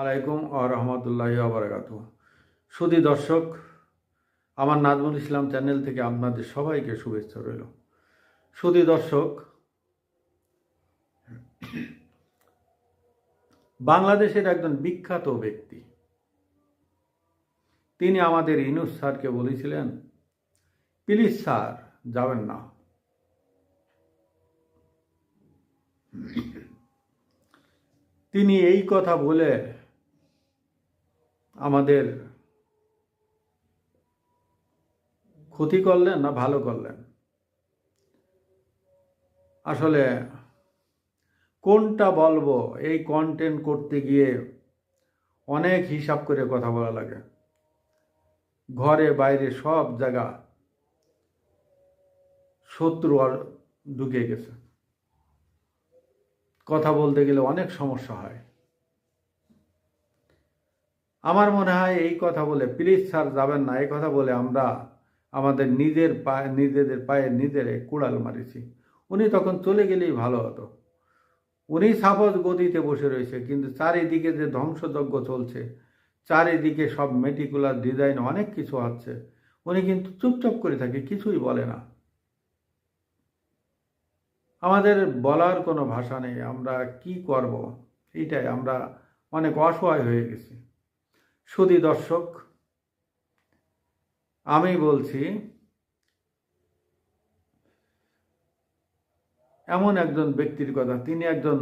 আলাইকুম ও রহমতুল্লাহ আবরাকাত সুদী দর্শক, আমার নাজমুল ইসলাম চ্যানেল থেকে আপনাদের সবাইকে শুভেচ্ছা রইল। সুদী দর্শক, বাংলাদেশের একজন বিখ্যাত ব্যক্তি, তিনি আমাদের ইনুস স্যারকে বলেছিলেন, প্লিজ স্যার, যাবেন না। তিনি এই কথা বলে আমাদের ক্ষতি করলেন না ভালো করলেন? আসলে কোনটা বলব? এই কন্টেন্ট করতে গিয়ে অনেক হিসাব করে কথা বলা লাগে। ঘরে, বাইরে সব জায়গা শত্রু আর ঢুকে গেছে। কথা বলতে গেলে অনেক সমস্যা হয়। আমার মনে হয় এই কথা বলে প্লিজ স্যার যাবেন না, এই কথা বলে আমরা আমাদের নিজের পায়ে, নিজেদের পায়ে নিজের কুড়াল মারিছি। উনি তখন চলে গেলেই ভালো হতো। উনি সাপোজ গদিতে বসে রয়েছে, কিন্তু চারিদিকে যে ধ্বংসযজ্ঞ চলছে, চারিদিকে সব মেটিকুলার ডিজাইন অনেক কিছু আছে। উনি কিন্তু চুপচাপ করে থাকে, কিছুই বলে না। আমাদের বলার কোনো ভাষা নেই, আমরা কি করব? এইটাই, আমরা অনেক অসহায় হয়ে গেছি। সুদী দর্শক, আমি বলছি, এমন একজন ব্যক্তির কথা, তিনি একজন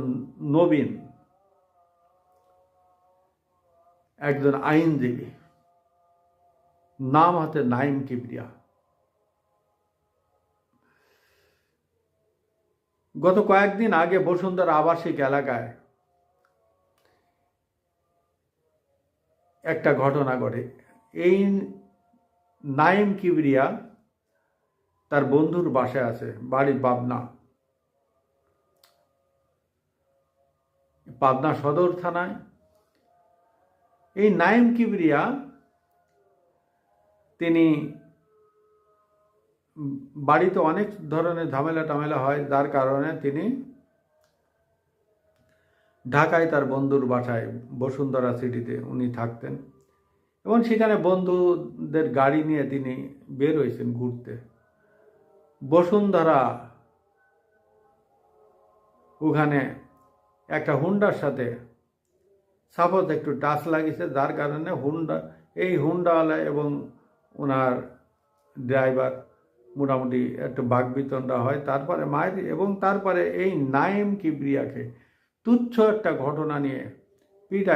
নবীন, একজন আইনজীবী, নাম হতে নাইম কিবরিয়া। গত কয়েকদিন আগে বসুন্ধরা আবাসিক এলাকায় একটা ঘটনা ঘটে। এই নাইম কিবরিয়া তার বন্ধুর বাসায় আছে বাড়ি পাবনা। পাবনা সদর থানায়। এই নাইম কিবরিয়া তিনি বাড়িতে অনেক ধরনের ঝামেলা টামেলা হয়, যার কারণে তিনি ঢাকায় তার বন্ধুর বাসায় বসুন্ধরা সিটিতে উনি থাকতেন। এবং সেখানে বন্ধুদের গাড়ি নিয়ে তিনি বের হয়েছেন ঘুরতে। বসুন্ধরা ওখানে একটা হুন্ডার সাথে সাপোজ একটু টাচ লাগিয়েছে, যার কারণে হুন্ডা, এই হুন্ডাওয়ালা এবং ওনার ড্রাইভার মোটামুটি একটু বাগবিতণ্ডা হয়। তারপরে মায়ের এবং তারপরে এই নাইম কিবরিয়াকে তুচ্ছ একটা ঘটনা নিয়ে পিটায়